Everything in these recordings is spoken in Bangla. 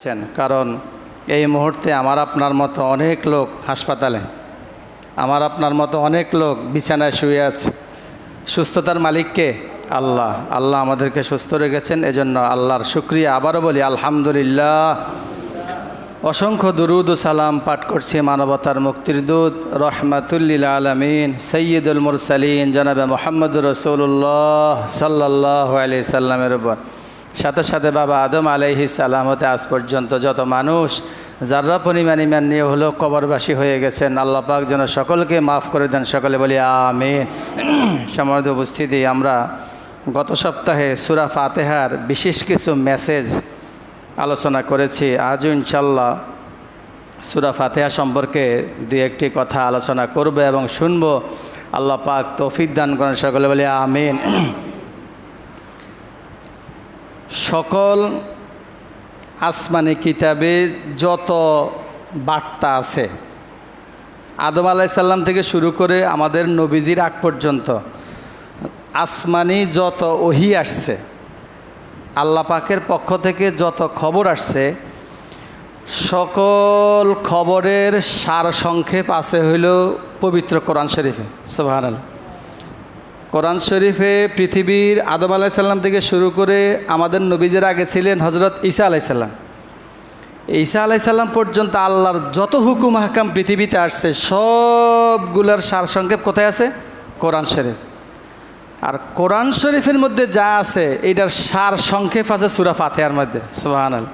আছেন কারণ এই মুহূর্তে আমার আপনার মতো অনেক লোক হাসপাতালে, আমার আপনার মতো অনেক লোক বিছানায় শুয়ে আছে। সুস্থতার মালিককে আল্লাহ। আল্লাহ আমাদেরকে সুস্থ রেখেছেন, এজন্য আল্লাহর শুক্রিয়া। আবারও বলি, আলহামদুলিল্লাহ। অসংখ্য দুরুদ ও সালাম পাঠ করছি মানবতার মুক্তির দূত, রহমাতুল্লিল আলমিন সৈয়দুল মুরসালিন, জনাবে মোহাম্মদ রসুল্লাহ সাল্লাহ আলি সাল্লামের উপর। সাথে সাথে বাবা আদম আলাইহি সালাম হতে আজ পর্যন্ত যত মানুষ, যার্রা পরিমাণ ইমান নিয়ে হলো কবরবাসী হয়ে গেছেন, আল্লাহ পাক যেন সকলকে মাফ করে দেন। সকলে বলি, আমিন। সমর্থ উপস্থিতি, আমরা গত সপ্তাহে সুরা ফাতেহার বিশেষ কিছু মেসেজ আলোচনা করেছি। আজও ইনশাল্লাহ সুরা ফাতেহা সম্পর্কে দু একটি কথা আলোচনা করব এবং শুনব। আল্লাহ পাক তৌফিক দান করেন। সকলে বলে, আমিন। সকল আসমানি কিতাবে যত বার্তা আছে, আদম আলাইসাল্লাম থেকে শুরু করে আমাদের নবীজির আগ পর্যন্ত আসমানি যত ওহি আসছে, আল্লাহ পাকের পক্ষ থেকে যত খবর আসছে, সকল খবরের সার সংক্ষেপ আছে হইল পবিত্র কোরআন শরীফে। সোহান কোরআন শরীফে পৃথিবীর আদম আলাইসাল্লাম থেকে শুরু করে আমাদের নবীজের আগে ছিলেন হজরত ঈসা আলাইসাল্লাম ঈসা আলাইসাল্লাম পর্যন্ত আল্লাহর যত হুকুম হাকাম পৃথিবীতে আসছে, সবগুলার সার সংক্ষেপ কোথায় আছে? কোরআন শরীফ। আর কোরআন শরীফের মধ্যে যা আছে, এটার সার সংক্ষেপ আছে সুরা ফাতেহার মধ্যে। সুবাহান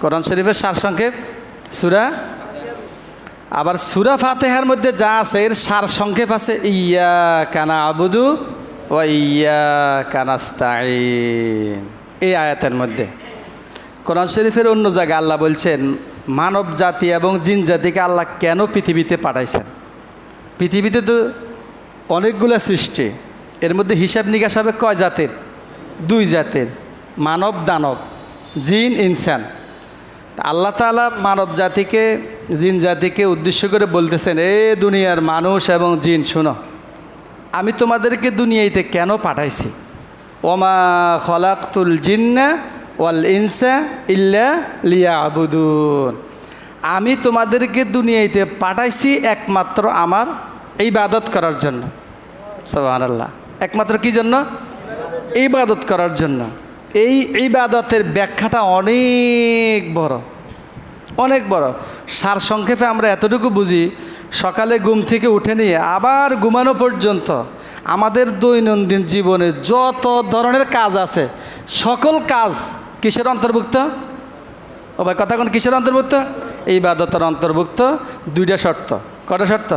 কোরআন শরীফের সার সংক্ষেপ সুরা আবার সুরা ফাতেহার মধ্যে যা আছে, এর সার সংক্ষেপ আছে ইয়া কানা আবুদু ও ইয়া কানাস্তাইন এই আয়াতের মধ্যে। কোরআন শরীফের অন্য জায়গায় আল্লাহ বলছেন, মানব জাতি এবং জিন জাতিকে আল্লাহ কেন পৃথিবীতে পাঠাইছেন? পৃথিবীতে তো অনেকগুলো সৃষ্টি। এর মধ্যে হিসাব নিকাশ হবে কয় জাতের? দুই জাতের। মানব, দানব, জিন, ইনসান। আল্লাহ তালা মানব জাতিকে জিন জাতিকে উদ্দেশ্য করে বলতেছেন, এ দুনিয়ার মানুষ এবং জিন, শুনো, আমি তোমাদেরকে দুনিয়াইতে কেন পাঠাইছি? ওমা খলাকুল জিন্না ওয়াল ইনসা ইল্লা লিয়া আবুদুন আমি তোমাদেরকে দুনিয়াইতে পাঠাইছি একমাত্র আমার ইবাদত করার জন্য। সোহান আল্লাহ একমাত্র কি জন্য? ইবাদত করার জন্য। এই ইবাদতের ব্যাখ্যাটা অনেক বড়। অনেক বড়। সার সংক্ষেপে আমরা এতটুকু বুঝি, সকালে ঘুম থেকে উঠে নিয়ে আবার ঘুমানো পর্যন্ত আমাদের দৈনন্দিন জীবনে যত ধরনের কাজ আছে, সকল কাজ কিসের অন্তর্ভুক্ত? ও ভাই, কথা কোন কিসের অন্তর্ভুক্ত? এই বাদতের অন্তর্ভুক্ত দুইটা শর্ত। কটা শর্ত?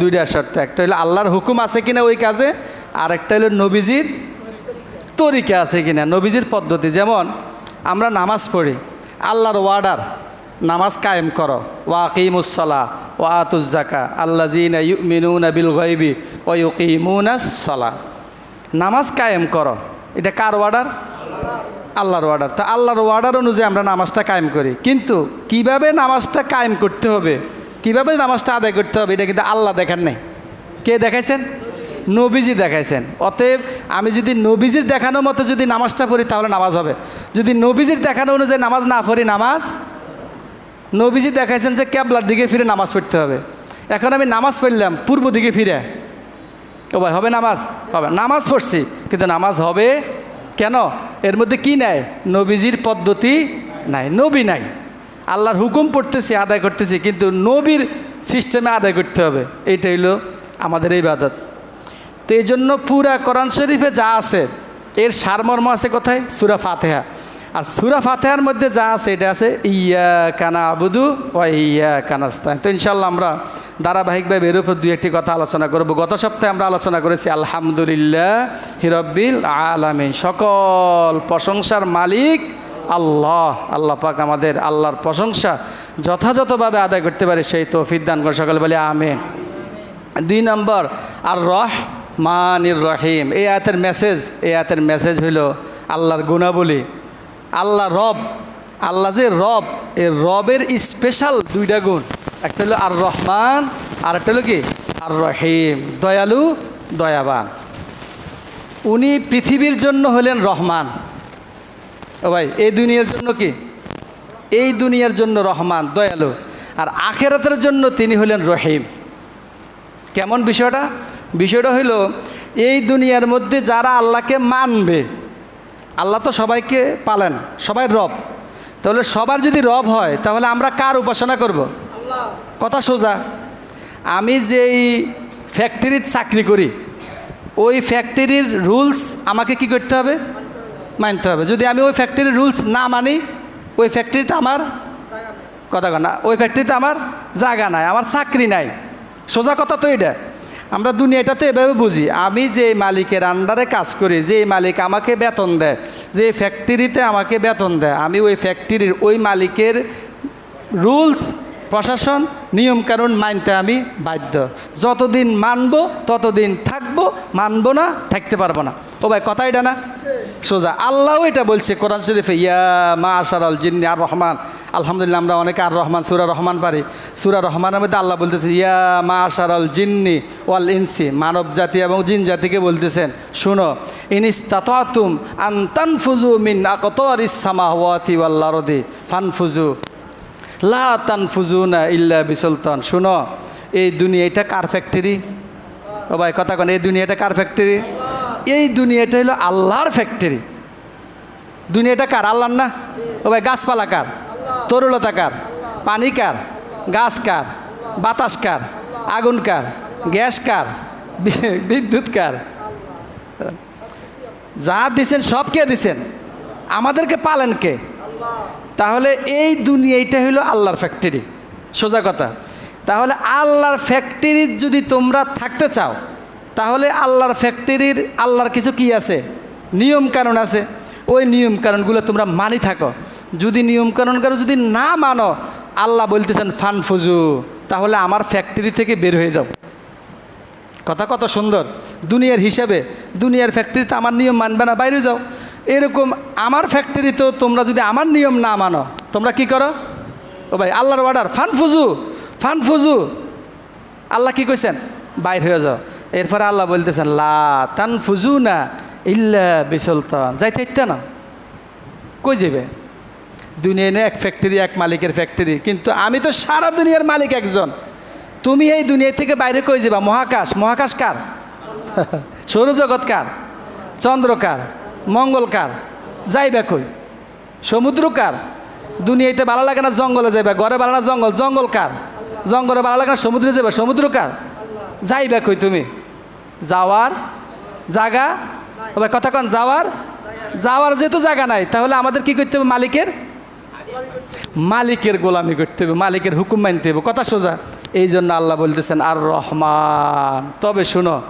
দুইটা শর্ত। একটা হলো আল্লাহর হুকুম আছে কিনা ওই কাজে আর একটা হলো নবীজির তরিকা আছে কিনা, নবীজির পদ্ধতি। যেমন আমরা নামাজ পড়ি, আল্লাহর ওয়ার্ডার নামাজ কায়েম করো। ওয়া কিমুসলা ও আতুজাকা আল্লা জিনা মিনুনা বিল গইবি ও সলা নামাজ কায়েম করো। এটা কার ওয়ার্ডার? আল্লাহর ওয়ার্ডার। তো আল্লাহর ওয়ার্ডার অনুযায়ী আমরা নামাজটা কায়েম করি। কিন্তু কীভাবে নামাজটা কায়েম করতে হবে? কীভাবে নামাজটা আদায় করতে হবে? এটা কিন্তু আল্লাহ দেখার নেই। কে দেখাইছেন? নবীজি দেখাইছেন। অতএব আমি যদি নবীজির দেখানো মতো যদি নামাজটা পড়ি, তাহলে নামাজ হবে। যদি নবীজির দেখানো অনুযায়ী নামাজ না পড়ি, নামাজ নবীজি দেখাইছেন যে ক্যাবলার দিকে ফিরে নামাজ পড়তে হবে। এখন আমি নামাজ পড়লাম, পূর্ব দিকে ফিরে। ও ভাই, হবে নামাজ? হবে। নামাজ পড়ছি, কিন্তু নামাজ হবে কেন? এর মধ্যে কি নাই? নবীজির পদ্ধতি নাই, নবী নাই। আল্লাহর হুকুম পড়তেছি, আদায় করতেছি, কিন্তু নবীর সিস্টেমে আদায় করতে হবে। এইটা হইল আমাদের এই বাদত তো এই জন্য পুরা কোরআন শরীফে যা আছে, এর সারমর্ম আছে কোথায়? সুরা ফাতেহা। আর সুরা ফাতেহার মধ্যে যা আছে, এটা আছে ইয়া কানা আবুদু ও ইয়া কানাস্তান তো ইনশাল্লাহ আমরা ধারাবাহিকভাবে এর উপর দুই একটি কথা আলোচনা করব। গত সপ্তাহে আমরা আলোচনা করেছি, আলহামদুলিল্লাহ হিরব্বিল আলামিন সকল প্রশংসার মালিক আল্লাহ। আল্লাহ পাক আমাদের আল্লাহর প্রশংসা যথাযথভাবে আদায় করতে পারে, সেই তৌফিক দান করে সকলে বলে, আমিন দুই নম্বর আর রহ মানির রহিম এই আয়াতের মেসেজ এই আয়াতের মেসেজ হইল আল্লাহর গুণাবলী। আল্লাহ রব, আল্লাহ যে রব এই রবের স্পেশাল দুইটা গুণ। একটা হলো আর রহমান আর একটা হলো কি? আর রহিম দয়ালু, দয়াবান। উনি পৃথিবীর জন্য হলেন রহমান। ও ভাই, এই দুনিয়ার জন্য কি? এই দুনিয়ার জন্য রহমান, দয়ালু। আর আখেরাতের জন্য তিনি হলেন রহিম। কেমন বিষয়টা? বিষয়টা হইল, এই দুনিয়ার মধ্যে যারা আল্লাহকে মানবে আল্লাহ তো সবাইকে পালেন সবাই রব। তাহলে সবার যদি রব হয়, তাহলে আমরা কার উপাসনা করব? কথা সোজা। আমি যেই ফ্যাক্টরির চাকরি করি, ওই ফ্যাক্টরির রুলস আমাকে কি করতে হবে? মানতে হবে। যদি আমি ওই ফ্যাক্টরির রুলস না মানি, ওই ফ্যাক্টরিতে আমার কথা না, ওই ফ্যাক্টরিতে আমার জায়গা নাই, আমার চাকরি নাই। সোজা কথা তো এটা। আমরা দুনিয়াটাতে এভাবে বুঝি। আমি যে মালিকের আন্ডারে কাজ করি, যে মালিক আমাকে বেতন দেয়, যে ফ্যাক্টরিতে আমাকে বেতন দেয়, আমি ওই ফ্যাক্টরির ওই মালিকের রুলস প্রশাসন, নিয়মকানুন মানতে আমি বাধ্য। যতদিন মানব, ততদিন থাকব, মানব না, থাকতে পারব না। ও ভাই, কথা এটা না? সোজা। আল্লাহও এটা বলছে কোরআন শরীফে, ইয়া মা আশার আল জিন্নি আর রহমান। আলহামদুলিল্লাহ, আমরা অনেকে আর রহমান, সুরা রহমান পারি। সুরা রহমানের মধ্যে আল্লাহ বলতেছে, ইয়া মা আশার আল জিন্নি ওয়াল ইনসি, মানব জাতি এবং জিন জাতিকে বলতেছেন, শুনো ইনিস তাতুম আন্তান ফুজু মিন আকতর ইসামা ওয়াতি ওয়াল্লারদি ফানফুজু লা তানফুজুনা ইল্লা বিসুলতান। শুনো, এই দুনিয়াটা কার ফ্যাক্টরি ও ভাই, কথা কন, এই দুনিয়াটা কার ফ্যাক্টরি এই দুনিয়াটা হলো আল্লাহর ফ্যাক্টরি দুনিয়াটা কার? আল্লাহর না? ও ভাই, গাছপালা কার? তরুলতা কার? পানি কার? গাছ কার? বাতাস কার? আগুন কার? গ্যাস কার? বিদ্যুৎ কার? যা দিছেন সব কে দিছেন? আমাদেরকে পালেন কে? তাহলে এই দুনিয়া দুনিয়াটা হলো আল্লাহর ফ্যাক্টরি সোজা কথা। তাহলে আল্লাহর ফ্যাক্টরির যদি তোমরা থাকতে চাও, তাহলে আল্লাহর ফ্যাক্টরির আল্লাহর কিছু কি আছে? নিয়ম কানুন আছে। ওই নিয়ম কানুনগুলো তোমরা মানি থাকো। যদি নিয়ম কানুন কারও যদি না মানো, আল্লাহ বলতেছেন, ফান ফুজু, তাহলে আমার ফ্যাক্টরি থেকে বের হয়ে যাও। কথা কত সুন্দর। দুনিয়ার হিসাবে, দুনিয়ার ফ্যাক্টরিতে আমার নিয়ম মানবে না, বাইরে যাও। এরকম আমার ফ্যাক্টরিতেও তোমরা যদি আমার নিয়ম না মানো, তোমরা কি করো? ও ভাই, আল্লাহর অর্ডার ফান ফুজু ফান ফুজু। আল্লাহ কি কইছেন? বাইর হয়ে যাও। এরপরে আল্লাহ বলতেছেন, লা তান ফুজু না ইল্লা বিসলতান। যাইতে ইত্যা না কই যাবে দুনিয়ায় না এক ফ্যাক্টরি এক মালিকের ফ্যাক্টরি কিন্তু আমি তো সারা দুনিয়ার মালিক একজন। তুমি এই দুনিয়া থেকে বাইরে কই যাবা? মহাকাশ। মহাকাশ কার? সৌরজগৎ কার? চন্দ্র কার মঙ্গল কার? যাইবা কই? সমুদ্র কার? দুনিয়াতে ভালো লাগে না জঙ্গলে যাইবা, ঘরে ভালো না জঙ্গল? জঙ্গল কার? জঙ্গলে ভালো লাগে না সমুদ্রে যাবা সমুদ্র কার? যাইবা কই তুমি? যাওয়ার জায়গা কথা কন, যাওয়ার? যাওয়ার যেহেতু জায়গা নাই, তাহলে আমাদের কি করতে হবে মালিকের? মালিকের গোলামি করতে হবে, মালিকের হুকুম মানতে হবে। কথা সোজা। এই জন্য আল্লাহ বলতেছেন, আর রহমান। তবে শুনো,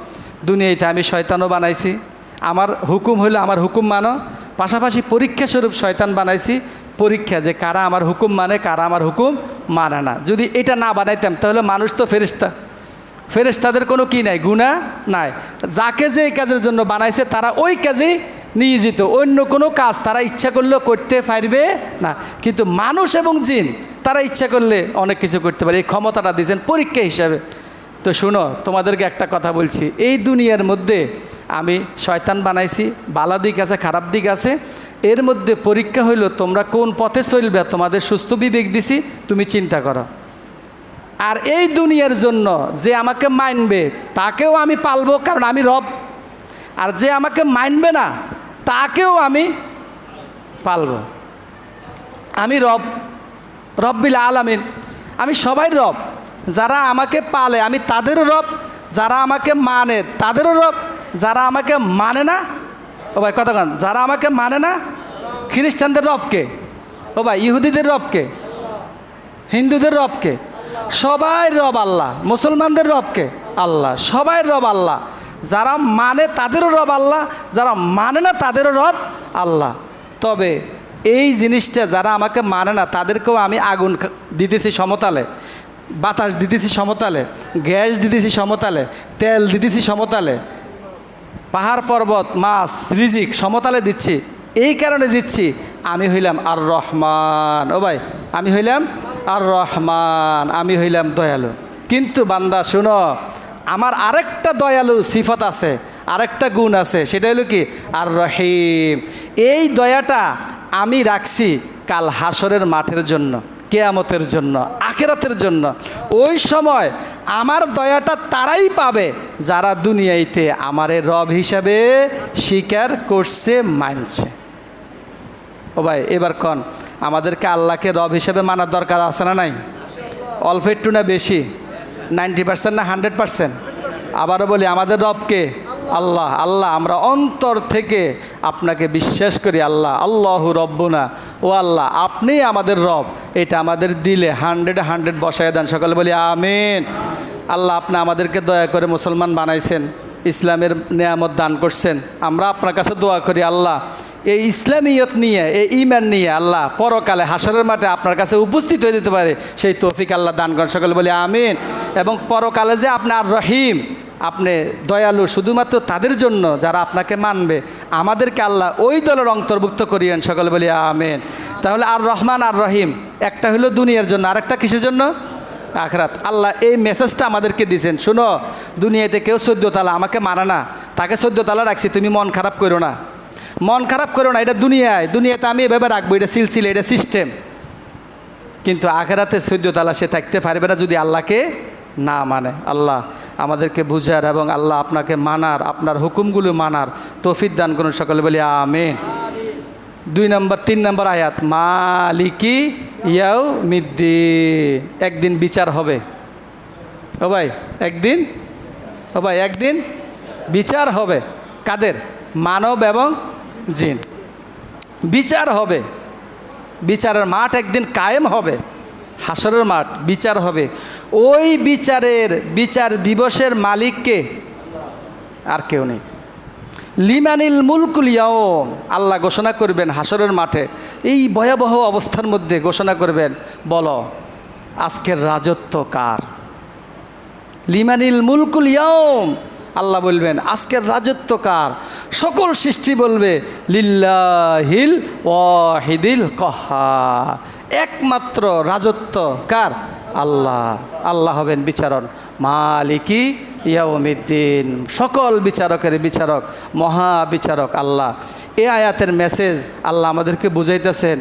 দুনিয়াতে আমি শয়তানও বানাইছি। আমার হুকুম হলো আমার হুকুম মানো। পাশাপাশি পরীক্ষা স্বরূপ শয়তান বানাইছি, পরীক্ষা যে কারা আমার হুকুম মানে কারা আমার হুকুম মানে না। যদি এটা না বানাইতাম, তাহলে মানুষ তো ফেরিস্তা ফেরেশতাদের কোনো কি নাই গুণা নাই। যাকে যে এই কাজের জন্য বানাইছে, তারা ওই কাজেই নিয়োজিত। অন্য কোনো কাজ তারা ইচ্ছা করলেও করতে পারবে না। কিন্তু মানুষ এবং জিন, তারা ইচ্ছা করলে অনেক কিছু করতে পারে। এই ক্ষমতাটা দিয়েছেন পরীক্ষা হিসাবে। তো শুনো, তোমাদেরকে একটা কথা বলছি। এই দুনিয়ার মধ্যে আমি শয়তান বানাইছি ভালো দিক আছে, খারাপ দিক আছে। এর মধ্যে পরীক্ষা হইল, তোমরা কোন পথে চলবে? তোমাদের সুস্থ বিবেক দিছি, তুমি চিন্তা করো। আর এই দুনিয়ার জন্য যে আমাকে মানবে, তাকেও আমি পালবো, কারণ আমি রব। আর যে আমাকে মানবে না, তাকেও আমি পালবো। আমি রব, রব্বিল আলামিন। আমি সবাই রব। যারা আমাকে পালে, আমি তাদেরও রব। যারা আমাকে মানে তাদেরও রব। যারা আমাকে মানে না, ও ভাই কথা যারা আমাকে মানে না, খ্রিস্টানদের রবকে ও ভাই, ইহুদিদের রবকে হিন্দুদের রবকে সবাই রব আল্লাহ, মুসলমানদের রবকে আল্লাহ, সবাই রব আল্লাহ। যারা মানে তাদেরও রব আল্লাহ, যারা মানে না তাদেরও রব আল্লাহ। তবে এই জিনিসটা যারা আমাকে মানে না, তাদেরকেও আমি আগুন দিতেছি সমতালে, বাতাস দিতেছি সমতালে, গ্যাস দিতেছি সমতালে, তেল দিতেছি সমতালে পাহাড় পর্বত, মাছ, রিজিক সমতালে দিচ্ছি। এই কারণে দিচ্ছি, আমি হইলাম আর রহমান ও ভাই, আমি হইলাম আর রহমান আমি হইলাম দয়ালু। কিন্তু বান্দা, শুনো, আমার আরেকটা দয়ালু সিফত আছে, আরেকটা গুণ আছে, সেটা হলো কি? আর রহিম এই দয়াটা আমি রাখছি কাল হাসরের মাঠের জন্য। কেয়ামতের জন্য, আখেরাতের জন্য। ওই সময় আমার দয়াটা তারাই পাবে যারা দুনিয়াইতে আমারে রব হিসাবে স্বীকার করছে, মানছে। ও ভাই, এবার কন, আমাদেরকে আল্লাহকে রব হিসাবে মানার দরকার আছে না নাই? অল্প একটু না বেশি? নাইনটি পার্সেন্ট না হান্ড্রেড পার্সেন্ট? আবারও বলি, আমাদের রবকে আল্লাহ আল্লাহ, আমরা অন্তর থেকে আপনাকে বিশ্বাস করি, আল্লাহ, আল্লাহু রব্বুনা। ও আল্লাহ আপনি আমাদের রব, এটা আমাদের দিলে, হান্ড্রেড হান্ড্রেড বসায় দেন। সকালে বলি, আমিন। আল্লাহ, আপনি আমাদেরকে দয়া করে মুসলমান বানাইছেন, ইসলামের নেয়ামত দান করছেন। আমরা আপনার কাছে দোয়া করি, আল্লাহ, এই ইসলামিয়ত নিয়ে, এই ইমান নিয়ে, আল্লাহ, পরকালে হাসরের মাঠে আপনার কাছে উপস্থিত হয়ে যেতে পারে, সেই তৌফিক আল্লাহ দান করেন। সকলে বলি, আমিন। এবং পরকালে যে আপনার রহিম আপনি দয়ালু, শুধুমাত্র তাদের জন্য যারা আপনাকে মানবে, আমাদেরকে আল্লাহ ওই দলের অন্তর্ভুক্ত করিয়েন। সকল বলি, আমেন। তাহলে আর রহমান, আর রহিম, একটা হলো দুনিয়ার জন্য, আরেকটা কিসের জন্য? আখরাত। আল্লাহ এই মেসেজটা আমাদেরকে দিয়েছেন। শুনো, দুনিয়াতে কেউ চোদ্দ তালা আমাকে মানা না। তাকে চোদ্দ তালা রাখছি, তুমি মন খারাপ করো না। মন খারাপ করো না, এটা দুনিয়ায়। দুনিয়াতে আমি এভাবে রাখব, এটা সিলসিলে, এটা সিস্টেম কিন্তু আখেরাতে চোদ্দ তালা সে থাকতে পারবে না যদি আল্লাহকে না মানে। আল্লাহ আমাদেরকে বুঝার এবং আল্লাহ আপনাকে মানার, আপনার হুকুমগুলো মানার তৌফিক দান করুন সকলে, বলি আমেন। দুই নম্বর, তিন নম্বর আয়াত, মালিকি ইয়াও মিদ্দিন একদিন বিচার হবে। ও ভাই, একদিন? ও ভাই, একদিন বিচার হবে। কাদের? মানব এবং জিন। বিচার হবে। বিচারের মাঠ একদিন কায়েম হবে। হাসরের মাঠ, বিচার হবে। ওই বিচারের, বিচার দিবসের মালিককে আর কেউ নেই। লিমানিল মুলকুল ইয়াওম আল্লাহ ঘোষণা করবেন হাসরের মাঠে। এই ভয়াবহ অবস্থার মধ্যে ঘোষণা করবেন, বলো, আজকের রাজত্ব কার? লিমানিল মুলকুল ইয়াওম আল্লাহ বলবেন, আজকের রাজত্ব কার? সকল সৃষ্টি বলবে, লিল্লাহিল ওয়াহিদিল কহার। একমাত্র রাজত্ব কার? আল্লাহ। আল্লাহ হবেন বিচারণ মালিকি ইয়াউমিদ্দিন। সকল বিচারকের বিচারক, মহা বিচারক আল্লাহ। এ আয়াতের মেসেজ আল্লাহ আমাদেরকে বুঝাইতেছেন,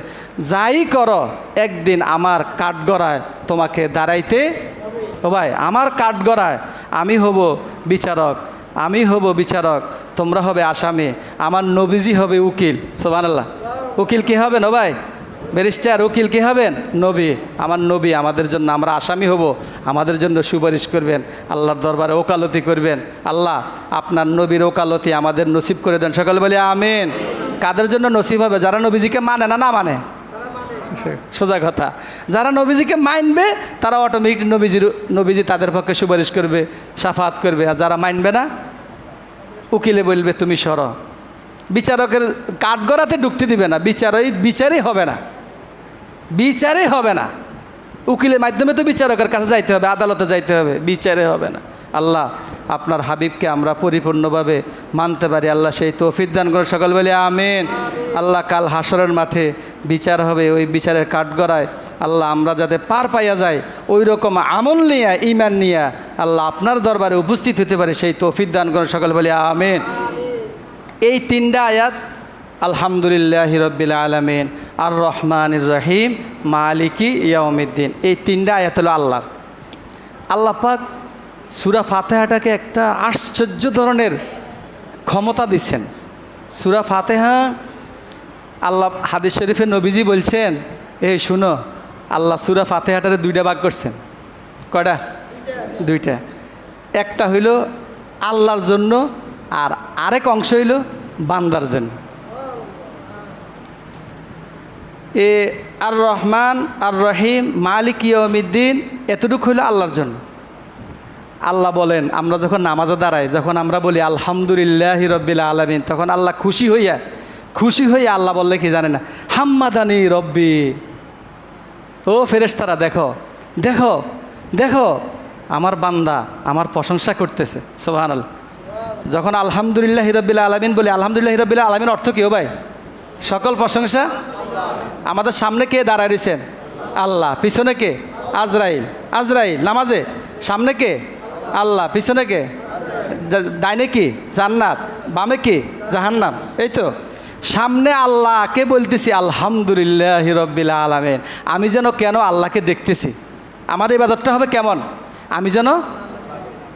যাই করো, একদিন আমার কাঠগড়ায় তোমাকে দাঁড়াইতে ও ভাই, আমার কাঠগড়ায় আমি হব বিচারক, আমি হব বিচারক, তোমরা হবে আসামি, আমার নবীজি হবে উকিল। সোবান আল্লাহ উকিল কি হবেন ও ভাই? ব্যারিস্টার, উকিল কী হবেন? নবী। আমার নবী, আমাদের জন্য আমরা আসামি হব। আমাদের জন্য সুপারিশ করবেন। আল্লাহর দরবারে ওকালতি করবেন। আল্লাহ, আপনার নবীর ওকালতি আমাদের নসিব করে দেন। সকালে বলে আমিন। কাদের জন্য নসিব হবে? যারা নবীজিকে মানে না না মানে? সোজা কথা। যারা নবীজিকে মানবে, তারা অটোমেটিক নবীজির, নবীজি তাদের পক্ষে সুপারিশ করবে, সাফাত করবে। আর যারা মানবে না, উকিলে বলবে, তুমি সর। বিচারকের কাঠগড়াতে ঢুকতে দিবে না। বিচারই বিচারই হবে না। বিচারে হবে না। উকিলের মাধ্যমে তো বিচারকের কাছে যাইতে হবে, আদালতে যাইতে হবে, বিচারে হবে না। আল্লাহ, আপনার হাবিবকে আমরা পরিপূর্ণভাবে মানতে পারি। আল্লাহ সেই তৌফিক দান করে সকল বলে আমেন। আল্লাহ কাল হাসরের মাঠে বিচার হবে, ওই বিচারের কাঠগড়ায়। আল্লাহ, আমরা যাতে পার পাইয়া যাই, ওই রকম আমল নিয়ে ইমান নিয়ে আল্লাহ আপনার দরবারে উপস্থিত হতে পারে। সেই তৌফিক দান করে সকল বলে আমেন। এই তিনটা আয়াত আলহামদুলিল্লাহ রব্বিল আলমিন। আর রহমান রহিম মালিকি ইয়াউমিদ্দিন। এই তিনটা আয়াত হলো আল্লাহর। আল্লাহ পাক সুরা ফাতেহাটাকে একটা আশ্চর্য ধরনের ক্ষমতা দিচ্ছেন। সুরা ফাতেহা আল্লাহ হাদিস শরীফের নবীজি বলছেন এই শুনো আল্লাহ সুরা ফাতেহাটারে দুইটা ভাগ করছেন। কয়টা? দুইটা। একটা হইল আল্লাহর জন্য আর আরেক অংশ হইল বান্দার জন্য। এ আর রহমান আর রহিম মালিক ইয়মিদ্দিন এতটুকু হইল আল্লাহর জন্য। আল্লাহ বলেন, আমরা যখন নামাজে দাঁড়াই, যখন আমরা বলি আলহামদুলিল্লাহ রব্বিল আলমিন, তখন আল্লাহ খুশি হইয়া খুশি হইয়া আল্লাহ বললে কি জানে না, হাম্মাদানি রব্বি। ও ফেরেশতারা, দেখো দেখো দেখো, আমার বান্দা আমার প্রশংসা করতেছে সোহান আল্লাহ যখন আলহামদুলিল্লাহ হিরব্বিল্লা আলমিন বলি, আলহামদুলিল্লাহ হিরব্বিল্লা আলমিন অর্থ কি ও ভাই? সকল প্রশংসা? আমাদের সামনে কে দাঁড়ায় রয়েছেন আল্লাহ। পিছনে কে? আজরাইল। আজরাইল, নামাজে? সামনে কে? আল্লাহ। পিছনে কে? ডাইনে কি? জান্নাত। বামে কি? জাহান্নাম। এই তো। সামনে আল্লাহকে বলতেছি, আলহামদুলিল্লাহ রব্বিল আলমেন। আমি যেন কেন আল্লাহকে দেখতেছি? আমার ইবাদতটা হবে কেমন? আমি যেন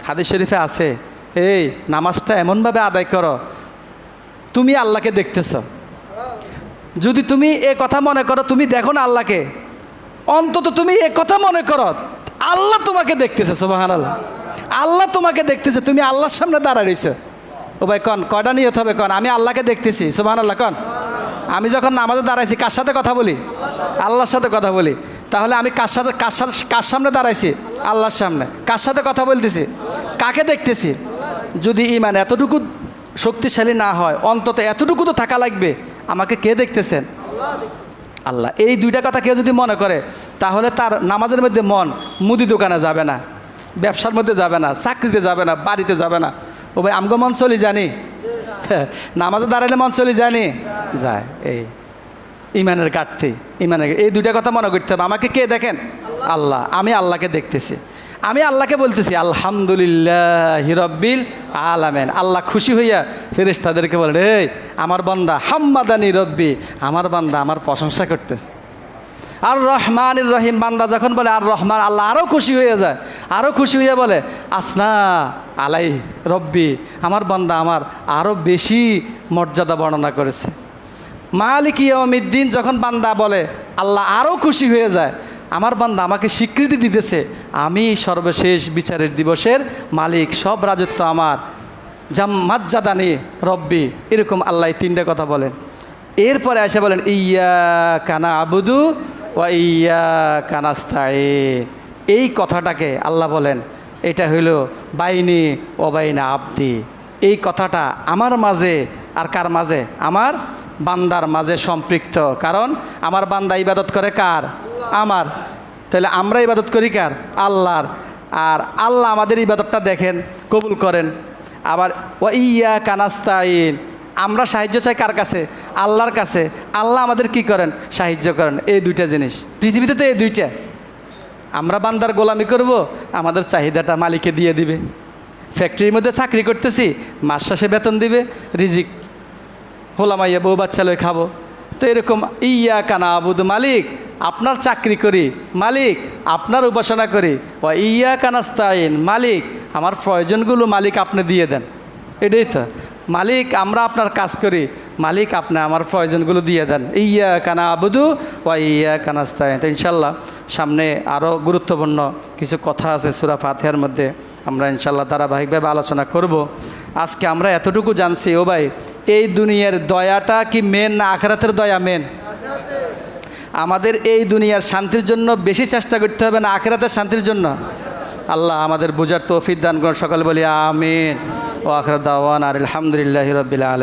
হাদিস শরীফে আছে, এই, নামাজটা এমনভাবে আদায় করো, তুমি আল্লাহকে দেখতেছ। যদি তুমি এ কথা মনে করো, তুমি দেখো না আল্লাহকে। অন্তত তুমি এ কথা মনে করো, আল্লাহ তোমাকে দেখতেছে সোবাহান আল্লাহ আল্লাহ তোমাকে দেখতেছে, তুমি আল্লাহর সামনে দাঁড়া দাঁড়াইছো ও ভাই, কন, কয়টা নিয়ত হবে কন? আমি আল্লাহকে দেখতেছি সোবাহান আল্লাহ কন। আমি যখন নামাজে দাঁড়াইছি, কার সাথে কথা বলি? আল্লাহর সাথে কথা বলি। তাহলে আমি কার সাথে কার সাথে, কার সামনে দাঁড়াইছি? আল্লাহর সামনে। কার সাথে কথা বলতেছি? কাকে দেখতেছি? যদি ইমান এতটুকু শক্তিশালী না হয়, অন্তত এতটুকু তো থাকা লাগবে। আমাকে কে দেখতেছেন? আল্লাহ। এই দুইটা কথা কেউ যদি মনে করে, তাহলে তার নামাজের মধ্যে মন মুদি দোকানে যাবে না, ব্যবসার মধ্যে যাবে না, চাকরিতে যাবে না, বাড়িতে যাবে না। ও ভাই, আমগো মন চলি জানি। নামাজে দাঁড়ালে মন চলি জানি। যায়, এই ইমানের ঘাটতি, ইমানের এই দুইটা কথা মনে করতে হবে। আমাকে কে দেখেন? আল্লাহ। আমি আল্লাহকে দেখতেছি। আমি আল্লাহকে বলতেছি, আলহামদুলিল্লাহ হিরব্বিল আলামেন। আল্লাহ খুশি হইয়া ফেরেস তাদেরকে বলেন এই, আমার বান্দা, হাম্মাদানি রব্বি, আমার বান্দা আমার প্রশংসা করতেছে। আর রহমান রহিম বান্দা যখন বলে আর রহমান আল্লাহ আরও খুশি হয়ে যায়। আরও খুশি হয়ে বলে, আসনা আলাই রব্বি, আমার বান্দা আমার আরও বেশি মর্যাদা বর্ণনা করেছে। মালিক ইয়মিদ্দিন যখন বান্দা বলে, আল্লাহ আরও খুশি হয়ে যায়। আমার বান্দা আমাকে স্বীকৃতি দিতেছে, আমি সর্বশেষ বিচারের দিবসের মালিক, সব রাজত্ব আমার। জাম মাজ্জাদানি রব্বি, এরকম আল্লাহ তিনটা কথা বলেন। এরপরে এসে বলেন, ইয়া কানা আবুদু ও ইয়া কানাস্তাইন এই কথাটাকে আল্লাহ বলেন, এটা হইল বাইনি ও বাইনা আব্দি। এই কথাটা আমার মাঝে আর কার মাঝে? আমার বান্দার মাঝে সম্পৃক্ত। কারণ আমার বান্দা ইবাদত করে কার? আমার। তাহলে আমরা ইবাদত করি কার? আল্লাহর। আর আল্লাহ আমাদের ইবাদতটা দেখেন, কবুল করেন। আবার ও ইয়া কানাস্তাইন আমরা সাহায্য চাই কার কাছে? আল্লাহর কাছে। আল্লাহ আমাদের কি করেন? সাহায্য করেন। এই দুইটা জিনিস। পৃথিবীতে তো এই দুইটা। আমরা বান্দার গোলামি করব, আমাদের চাহিদাটা মালিকে দিয়ে দিবে। ফ্যাক্টরির মধ্যে চাকরি করতেছি, মাস শেষে বেতন দিবে, রিজিক। হোলামাইয়া বউ বাচ্চা লয়ে খাব। তো এরকম ইয়া কানা আবুদ মালিক আপনার চাকরি করি, মালিক, আপনার উপাসনা করি। ও ইয়া কানাস্তাইন মালিক, আমার প্রয়োজনগুলো মালিক আপনি দিয়ে দেন। এটাই তো। মালিক, আমরা আপনার কাজ করি, মালিক আপনি আমার প্রয়োজনগুলো দিয়ে দেন। ইয়া কানা আবুদু ও ইয়া কানাস্তাইন তো ইনশাল্লাহ সামনে আরও গুরুত্বপূর্ণ কিছু কথা আছে সুরা ফাতিহার মধ্যে। আমরা ইনশাল্লাহ ধারাবাহিকভাবে আলোচনা করব। আজকে আমরা এতটুকু জানছি, ও ভাই, এই দুনিয়ার দয়াটা কি মেন না আখরাতের দয়া মেন আমাদের এই দুনিয়ার শান্তির জন্য বেশি চেষ্টা করতে হবে না আখেরাতের শান্তির জন্য? আল্লাহ আমাদের বুঝার তৌফিক দান করুন। সকাল বলি আমিন। ও আখরাত দাওয়ান আর আলহামদুলিল্লাহ রবিল আলম